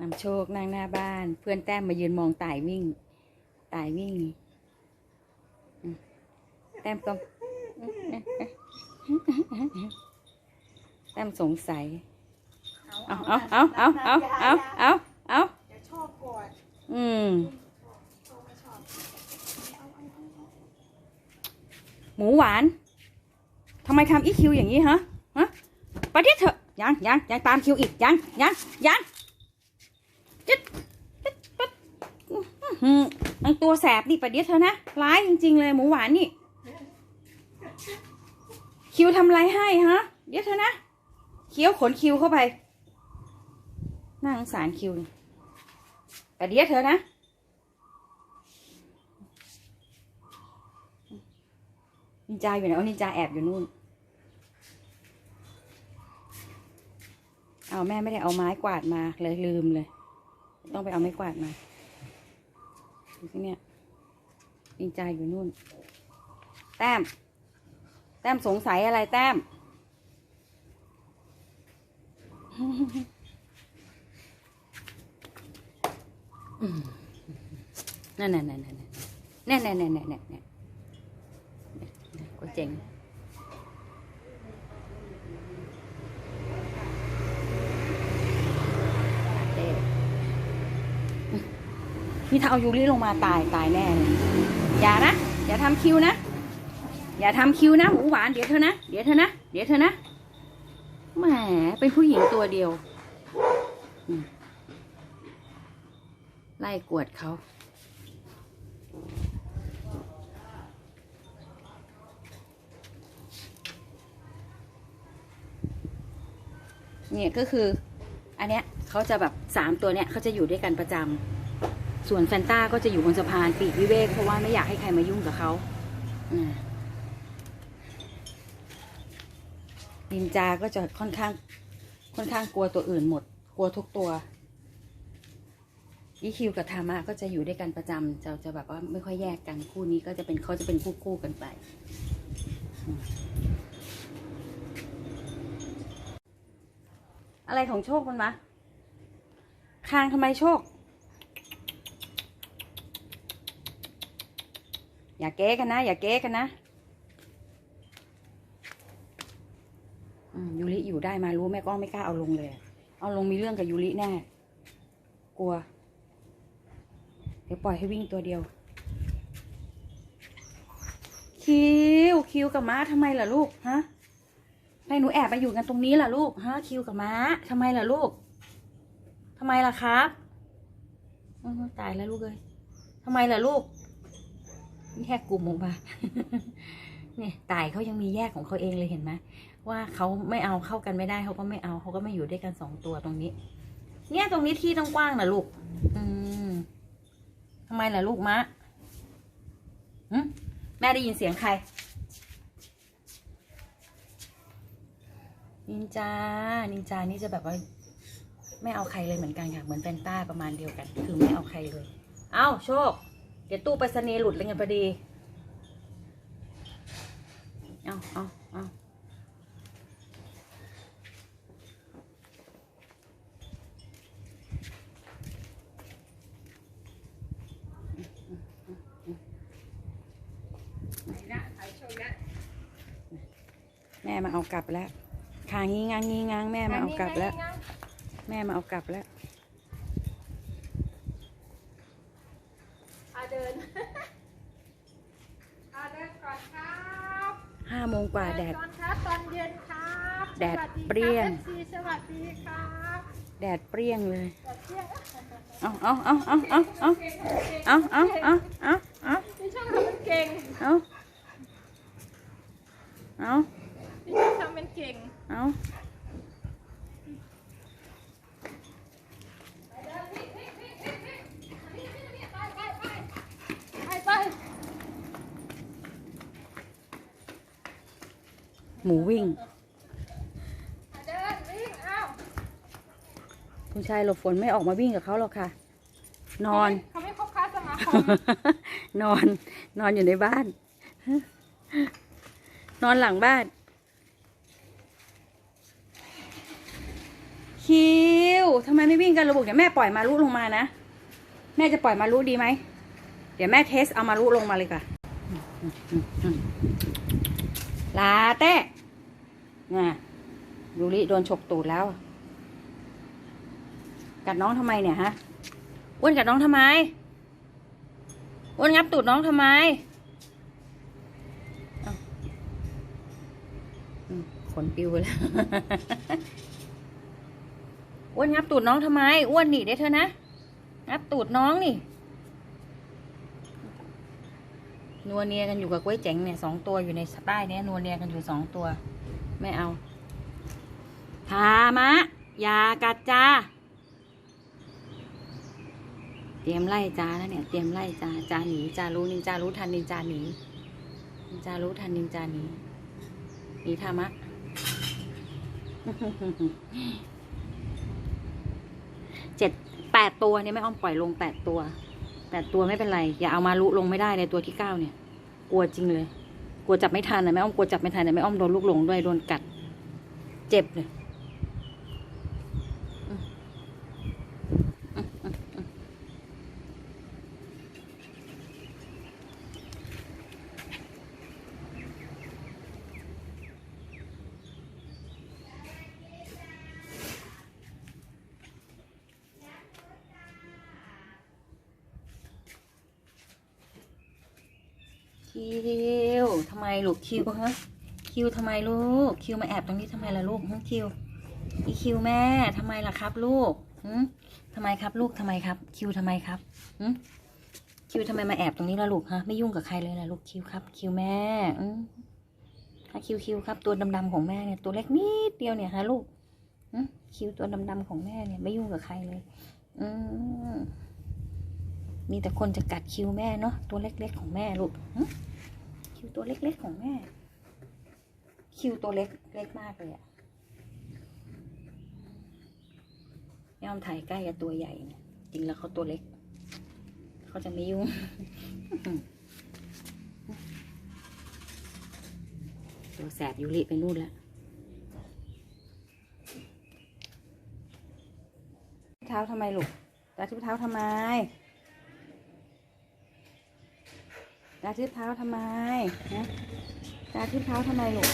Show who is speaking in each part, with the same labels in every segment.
Speaker 1: นำโชคนั่งหน้าบ้าน เพื่อนแต้มมายืนมองตายวิ่ง ตายวิ่งอืมแต้มก็แต้มสงสัย เอาเอาเอาเอาเอาเอาเอาเอา
Speaker 2: อย่าชอบก่อน
Speaker 1: อืม
Speaker 2: ชอบไม่ชอบ
Speaker 1: หมูหวานทำไมทำอีคิวอย่างนี้ฮะฮะไปเดี๋ยวเถอะยังยังยังตามคิวอีกยังยังยัง จึ๊ดจึ๊ดปึ๊ดหืมันตัวแสบนี่ไปเดี๋ยวเธอนะ ร้ายจริง ๆ เลยหมูหวานนี่ คิวทำไรให้ฮะ เดี๋ยวเธอนะ เคี้ยวขนคิวเข้าไปน่าสงสารคิวนี่ไปเดี๋ยวเธอนะนินจาอยู่ไหนอ๋อนินจาแอบอยู่นู่น เอาแม่ไม่ได้เอาไม้กวาดมาเลยลืมเลย ต้องไปเอาไม้กวาดมาดูสิเนี่ยนินจาอยู่นู่น แต้ม แต้มสงสัยอะไรแต้ม นั่นนั่นนั่นนั่นนั่นนั่นนั่นนั่นนั่นนั่นก็เจ๋ง นี่ถ้าเอายูริลงมาตายตายแน่เลยอย่านะ อย่าทำคิวนะ อย่าทำคิวนะหมูหวานเดี๋ยวเธอนะ เดี๋ยวเธอนะ เดี๋ยวเธอนะ แหม เป็นผู้หญิงตัวเดียว ไล่กวดเขาเนี่ยก็คือ อันเนี้ยเขาจะแบบสามตัวเนี้ยเขาจะอยู่ด้วยกันประจำ ส่วนแฟนต้าก็จะอยู่บนสะพานปีกวิเวกเพราะว่าไม่อยากให้ใครมายุ่งกับเขานินจาก็จะค่อนข้าง ค่อนข้างกลัวตัวอื่นหมด กลัวทุกตัวอีคิวกับธามะก็จะอยู่ด้วยกันประจำจะจะแบบว่าไม่ค่อยแยกกันคู่นี้ก็จะเป็นเขาจะเป็นคู่คู่กันไป อะไรของโชคมันวะคางทำไมโชค อย่าเก๊กันนะ อย่าเก๊กันนะยูริอยู่ได้มารู้แม่ก็ไม่กล้าเอาลงเลย เอาลงมีเรื่องกับยูริแน่ กลัว เดี๋ยวปล่อยให้วิ่งตัวเดียว คิวคิวกับม้าทำไมล่ะลูกฮะให้หนูแอบมาอยู่กันตรงนี้ล่ะลูกฮะคิวกับม้าทำไมล่ะลูกทำไมล่ะครับตายแล้วลูกเลยทำไมล่ะลูก แยกกลุ่มออกมาเนี่ยตายเขายังมีแยกของเขาเองเลยเห็นไหมว่าเขาไม่เอาเข้ากันไม่ได้เขาก็ไม่เอาเขาก็ไม่อยู่ด้วยกันสองตัวตรงนี้ เนี่ยตรงนี้ที่ต้องกว้างนะลูก อืมทำไมล่ะลูกมะหึแม่ได้ยินเสียงใครนินจา นินจานี่จะแบบว่า ไม่เอาใครเลยเหมือนกันค่ะ เหมือนแฟนต้าประมาณเดียวกัน คือไม่เอาใครเลย เอ้าโชค เดี๋ยวตู้ไปรษณีย์หลุดเลยไงพอดี เอาเอาเอาแม่มาเอากลับแล้วคางงี้งางงี้งางแม่มาเอากลับแล้ว แม่มาเอากลับแล้ว
Speaker 2: อาเดิน อาเดินก่อนครับ
Speaker 1: ห้าโมงกว่า แดด
Speaker 2: ตอนครับตอนเย็นครับ
Speaker 1: แดดเปรี้ยง
Speaker 2: สวัสดีครับ
Speaker 1: แดดเปรี้ยงเลย
Speaker 2: แดดเปรี้ยง
Speaker 1: เอาเอาเอาเอาเอาเอาเอาเอาเอาเอาเอา
Speaker 2: พี่ช่างทำเป็นเก่ง
Speaker 1: เอาเอา
Speaker 2: พี่ช่างทำเป็นเก่ง
Speaker 1: เอา
Speaker 2: ไปไป
Speaker 1: หมูวิ่ง
Speaker 2: อาเดินวิ่งเอ้า
Speaker 1: คุณชายหลบฝนไม่ออกมาวิ่งกับเขาหรอกค่ะ นอน
Speaker 2: เขาไม่คบค้าสมาคม
Speaker 1: นอน นอนอยู่ในบ้าน นอนหลังบ้าน คิวทำไมไม่วิ่งกันระบุเดี๋ยวแม่ปล่อยมารุลงมานะ แม่จะปล่อยมารุดีไหม เดี๋ยวแม่เทสเอามารุลงมาเลยค่ะ ลาเต้น่ะยูริโดนฉกตูดแล้ว กัดน้องทำไมเนี่ยฮะอ้วนกัดน้องทำไมอ้วนงับตูดน้องทำไมเอ้าอืมขนปิวแล้วอ้วนงับตูดน้องทำไมอ้วนหนีได้เธอนะงับตูดน้องนี่ นัวเนียกันอยู่กับกล้วยเจ๋งเนี่ยสองตัวอยู่ในสใต้เนี่ยนัวเนียกันอยู่สองตัว ไม่เอาทามะ อย่ากัดจ้า เตรียมไล่จ้าแล้วเนี่ย เตรียมไล่จ้าจ้าหนีจ้ารู้นินจารู้ทันนินจาหนีนินจารู้ทันนินจาหนีหนีทามะเจ็ดแปดตัวเนี่ยไม่อ้อมปล่อยลงแปดตัว แปดตัวไม่เป็นไร อย่าเอามาลุลงไม่ได้เลยตัวที่เก้าเนี่ย กลัวจริงเลย กลัวจับไม่ทันนะแม่อ้อมกลัวจับไม่ทันนะแม่อ้อมโดนลูกหลงด้วยโดนกัด เจ็บเลยอืมอืมอืมอืม คิวทำไมลูกคิวฮะคิวทำไมลูกคิวมาแอบตรงนี้ทำไมล่ะลูกฮะคิวอีคิวแม่ทำไมล่ะครับ ลูกหืมทำไมครับ ลูกทำไมครับ คิวทำไมครับหืมคิวทำไมมาแอบตรงนี้ล่ะลูกฮะไม่ยุ่งกับใครเลยล่ะลูกคิวครับ คิวแม่อืมฮะคิวคิวครับ ตัวดำๆของแม่เนี่ยตัวเล็กนิดเดียวเนี่ยฮะลูกหืมคิวตัวดำๆของแม่เนี่ยไม่ยุ่งกับใครเลย อืมมีแต่คนจะกัดคิวแม่เนาะตัวเล็กๆของแม่ลูกหืม คิวตัวเล็กๆของแม่ คิวตัวเล็กเล็กมากเลยอะย่อมถ่ายใกล้กับตัวใหญ่เนี่ยจริงแล้วเขาตัวเล็ก เขาจะไม่ยุ่งตัวแสบยูริไปนู่นแล้วเท้าทำไมลูกตาทิพเท้าทำไม ตาทิพเท้าทำไมนะตาทิพเท้าทำไมลูก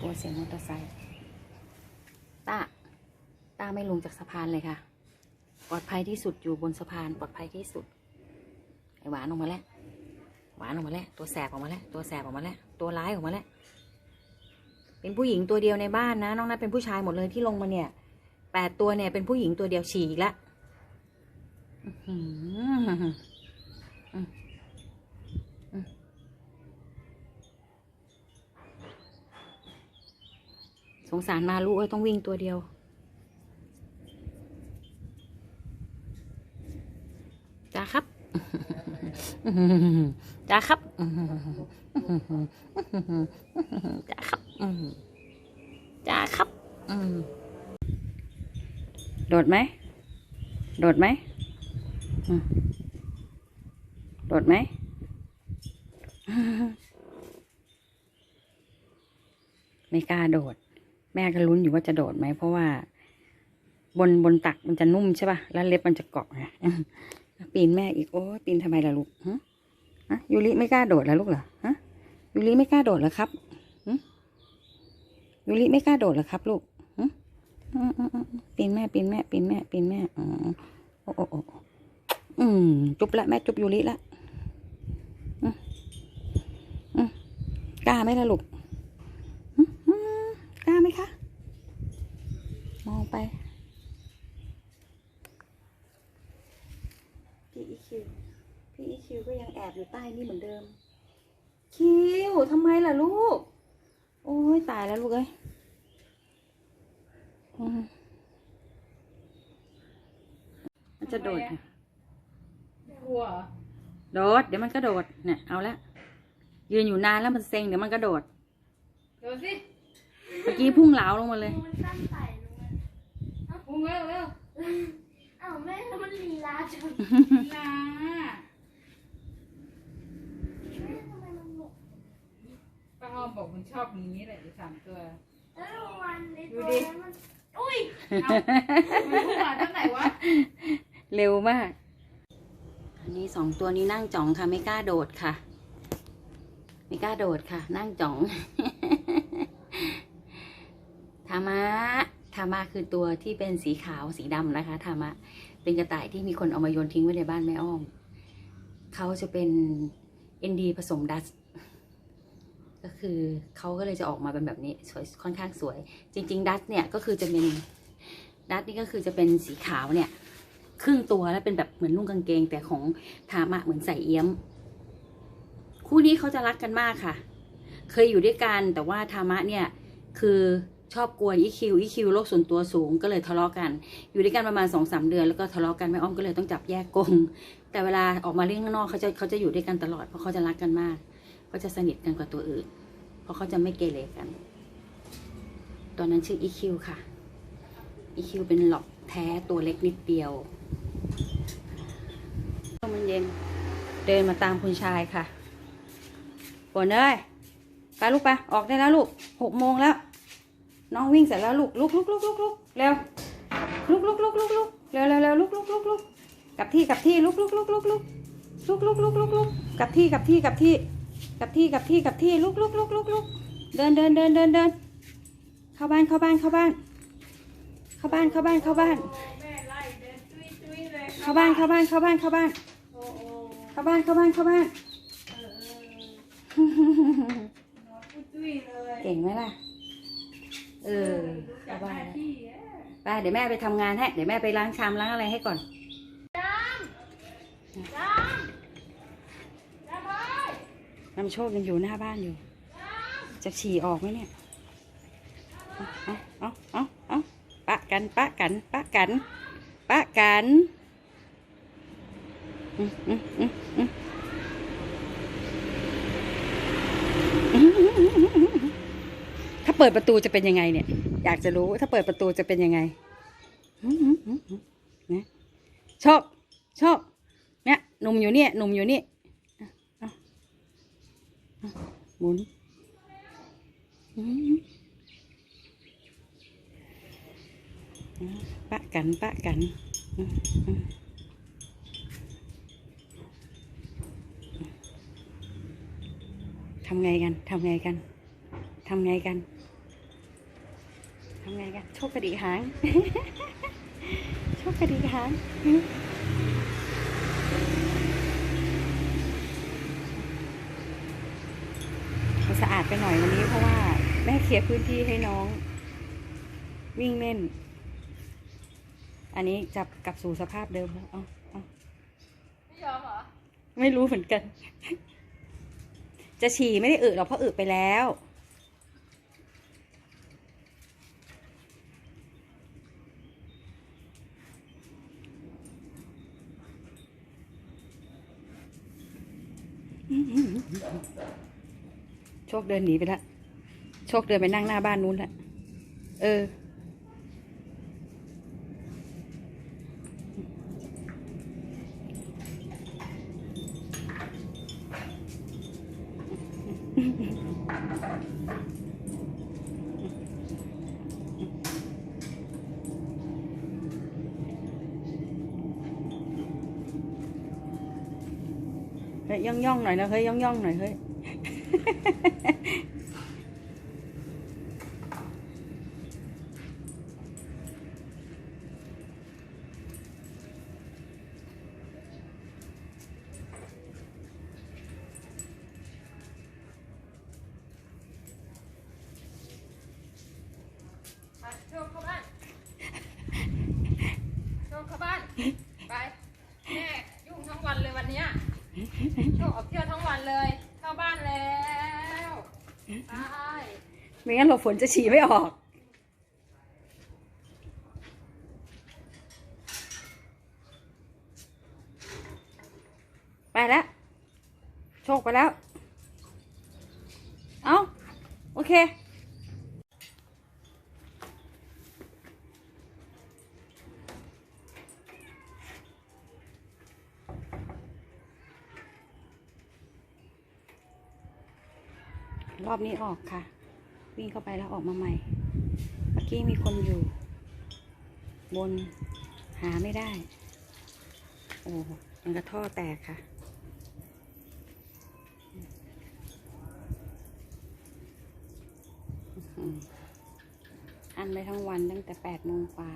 Speaker 1: กลัวเสียงมอเตอร์ไซค์ตาตาไม่ลงจากสะพานเลยค่ะ ปลอดภัยที่สุดอยู่บนสะพานปลอดภัยที่สุด ไอหวานออกมาแล้ว หวานออกมาแล้ว ตัวแสบออกมาแล้ว ตัวแสบออกมาแล้ว ตัวร้ายออกมาแล้ว เป็นผู้หญิงตัวเดียวในบ้านนะ น้องนัทเป็นผู้ชายหมดเลยที่ลงมาเนี่ยแปดตัวเนี่ยเป็นผู้หญิงตัวเดียวฉีกแล้ว สงสารมาลูกเอ้ยต้องวิ่งตัวเดียว จ้าครับจ้าครับจ้าครับจ้าครับ โดดไหม โดดไหมอืม โดดไหม ไม่กล้าโดด แม่ก็ลุ้นอยู่ว่าจะโดดไหม เพราะว่า บนบนตักมันจะนุ่มใช่ป่ะ แล้วเล็บมันจะเกาะไงปีนแม่อีกโอ้ปีนทำไมล่ะลูกฮะยูริไม่กล้าโดดแล้วลูกเหรอฮะยูริไม่กล้าโดดเหรอครับยูริไม่กล้าโดดเหรอครับ ลูกปีนแม่ปีนแม่ปีนแม่ปีนแม่อ๋อโอ้โอ้ อืม จุบละแม่จุบยูริละกล้าไหมล่ะลูกกล้าไหมคะ มองไป พี่อีคิว พี่อีคิวก็ยังแอบอยู่ใต้นี่เหมือนเดิม คิวทำไมล่ะลูก โอ้ยตายแล้วลูกเอ้ยมันจะโดดค่ะ
Speaker 2: ลัวเหรอ
Speaker 1: โดด เดี๋ยวมันก็โดดเนี่ยเอาละยืนอยู่นานแล้วมันเซ็งเดี๋ยวมันก็โดด
Speaker 2: เดี๋ยวสิ
Speaker 1: เมื่อกี้พุ่งเหลาลงมาเลย
Speaker 3: มันตั้งใส่ลงมา
Speaker 2: เอาพุงเร็วเร็ว
Speaker 3: อ้าวแม่แล้วมันลีลาจัง
Speaker 2: ลา
Speaker 3: แม่ทำไมมันหลบ
Speaker 2: ไปป้าอ้อมบอกมันชอบอย่างนี้แหละไอ้สามตัว
Speaker 3: แล้ววันใน
Speaker 2: ดู
Speaker 3: ตัว
Speaker 2: ดิ
Speaker 3: นั้นมันอุ้ย
Speaker 2: เอามันพุ่งมาตั้งไหนวะ
Speaker 1: เร็วมาก อันนี้สองตัวนี้นั่งจ่องค่ะ ไม่กล้าโดดค่ะ ไม่กล้าโดดค่ะ นั่งจ่องธามะธามะคือตัวที่เป็นสีขาวสีดำนะคะธามะเป็นกระต่ายที่มีคนเอามาโยนทิ้งไว้ในบ้านแม่อ้อมเขาจะเป็นเอ็นดีผสมดัสก็คือเขาก็เลยจะออกมาเป็นแบบนี้สวยค่อนข้างสวย จริง ๆ ดัสเนี่ยก็คือจะเป็นดัสนี่ก็คือจะเป็นสีขาวเนี่ย ครึ่งตัวแล้วเป็นแบบเหมือนนุ่งกางเกง แต่ของทามะเหมือนใส่เอี้ยม คู่นี้เขาจะรักกันมากค่ะ เคยอยู่ด้วยกันแต่ว่าทามะเนี่ยคือชอบกวนอีคิวอีคิวโลกส่วนตัวสูงก็เลยทะเลาะกัน อยู่ด้วยกันประมาณสองสามเดือนแล้วก็ทะเลาะกันแม่อ้อมก็เลยต้องจับแยกกงแต่เวลาออกมาเล่นข้างนอกเขาจะเขาจะอยู่ด้วยกันตลอดเพราะเขาจะรักกันมากเขาจะสนิทกันกว่าตัวอื่น เพราะเขาจะไม่เกเรกัน ตอนนั้นชื่ออีคิวค่ะอีคิวเป็นหลอกแท้ตัวเล็กนิดเดียว มมันเย็น เดินมาตามคุณชายค่ะฝนเอ้ยไปลูกไปออกได้แล้วลูกหกโมงแล้ว น้องวิ่งเสร็จแล้วลูกลุกลุกลุกลุกลุกเร็วลุกลุกลุกลุกลุกเร็วเร็วเร็วลุกลุกลุกลุกกลับที่กลับที่ลุกลุกลุกลุกลุกลุกลุกลุกลุกลุกกลับที่กลับที่กลับที่กลับที่กลับที่กลับที่ลุกลุกลุกลุกลุกเดินเดินเดินเดินเดินเข้าบ้านเข้าบ้านเข้าบ้าน เข้าบ้านเข้าบ้านเข้าบ้าน
Speaker 2: แม่ไล่เดินตุ้ยตุ้ยเลย
Speaker 1: เข้าบ้านเข้าบ้านเข้าบ้านเข้าบ้าน
Speaker 2: โอ้โอ้
Speaker 1: เข้าบ้านเข้าบ้านเข้าบ้าน
Speaker 2: เออเออนอนตุ้ยตุ้ยเลย
Speaker 1: เก่งไหมล่ะ เออ
Speaker 2: รู้จั
Speaker 1: เข้าก
Speaker 2: ห
Speaker 1: บ้า
Speaker 2: น้าน
Speaker 1: แล้ว
Speaker 2: ที่อะ
Speaker 1: ไปเดี๋ยวแม่ไปทำงานให้เดี๋ยวแม่ไปล้างชามล้างอะไรให้ก่อน
Speaker 3: ดำดำดำไป
Speaker 1: น้ำโชคยังอยู่หน้าบ้านอยู่ จะฉี่ออกไหมเนี่ย เอาเอาเอาเอาปะกัน ปะกัน ปะกัน ปะกันอืมอืมอืมอืม ถ้าเปิดประตูจะเป็นยังไงเนี่ย อยากจะรู้ ถ้าเปิดประตูจะเป็นยังไงอืมอืมอืมอืมนะโชคโชคเนี่ยหนุ่มอยู่เนี่ยหนุ่มอยู่นี่หมุนปะกันปะกันมอืมทำไงกันทำไงกันทำไงกันทำไงกันโชคกระดิกหางโชคกระดิกหางมันสะอาดไปหน่อยวันนี้เพราะว่าแม่เคลียร์พื้นที่ให้น้อง วิ่งเล่น อันนี้จับกลับสู่สภาพเดิมแล้วเอาเอา
Speaker 2: ไม่ยอมเหรอ
Speaker 1: ไม่รู้เหมือนกัน จะฉี่ไม่ได้อึหรอกเพราะอึไปแล้ว โชคเดินหนีไปล้วโชคเดินไปนั่งหน้าบ้านนู้นล้วเออ ฮ้ยย่องย่องหน่อยนะเฮ้ยย่องย่องหน่อยเฮ้ย
Speaker 2: ไปโชคเข้าบ้านโชคเข้าบ้าน ไป แม่ยุ่งทั้งวันเลยวันเนี้ย โชคออกเที่ยวทั้งวันเลย เข้าบ้านแล้วไป
Speaker 1: ไม่งั้นเราฝนจะฉี่ไม่ออก ไปแล้ว โชคไปแล้ว เอาโอเค รอบนี้ออกค่ะ วิ่งเข้าไปแล้วออกมาใหม่ เมื่อกี้มีคนอยู่ บนหาไม่ได้ โอ้ยังกระท่อแตกค่ะอืมอันไปทั้งวันตั้งแต่แปดโมงกว่า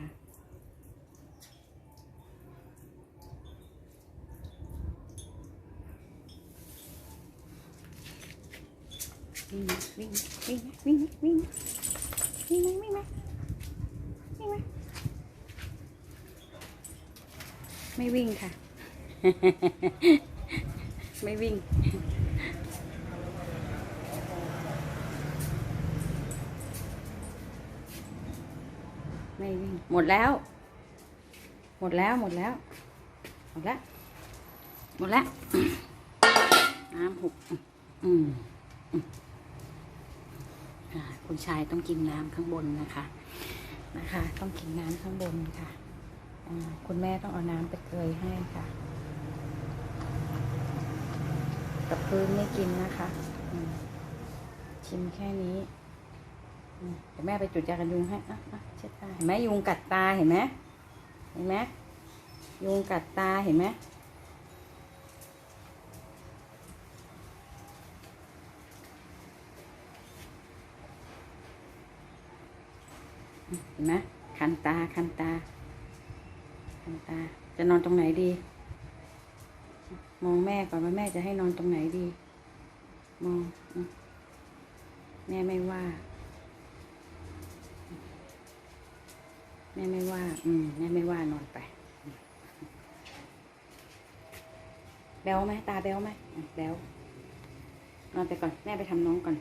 Speaker 1: วิ่งไหมวิ่งไหมวิ่งวิ่งวิ่งวิ่งวิ่งไหมวิ่งไหมไม่วิ่งค่ะ ไม่วิ่งไม่วิ่งหมดแล้ว หมดแล้วหมดแล้ว หมดแล้วหมดแล้วน้ำหกอืมอ่า คุณชายต้องกินน้ำข้างบนนะคะนะคะ ต้องกินน้ำข้างบนค่ะคุณแม่ต้องเอาน้ำไปเกยให้ค่ะ กับพื้นไม่กินนะคะชิมแค่นี้เดี๋ยวแม่ไปจุดยากันยุงให้อะอะเช็ดตาเห็นไหมยุงกัดตาเห็นไหมเห็นไหมยุงกัดตาเห็นไหม เห็นไหมคันตาคันตา คันตา จะนอนตรงไหนดี มองแม่ก่อนว่าแม่จะให้นอนตรงไหนดี มอง แม่ไม่ว่า แม่ไม่ว่า อืมแม่ไม่ว่านอนไป แบลไหมตาแบลไหมแบลนอนไปก่อน แม่ไปทำน้องก่อน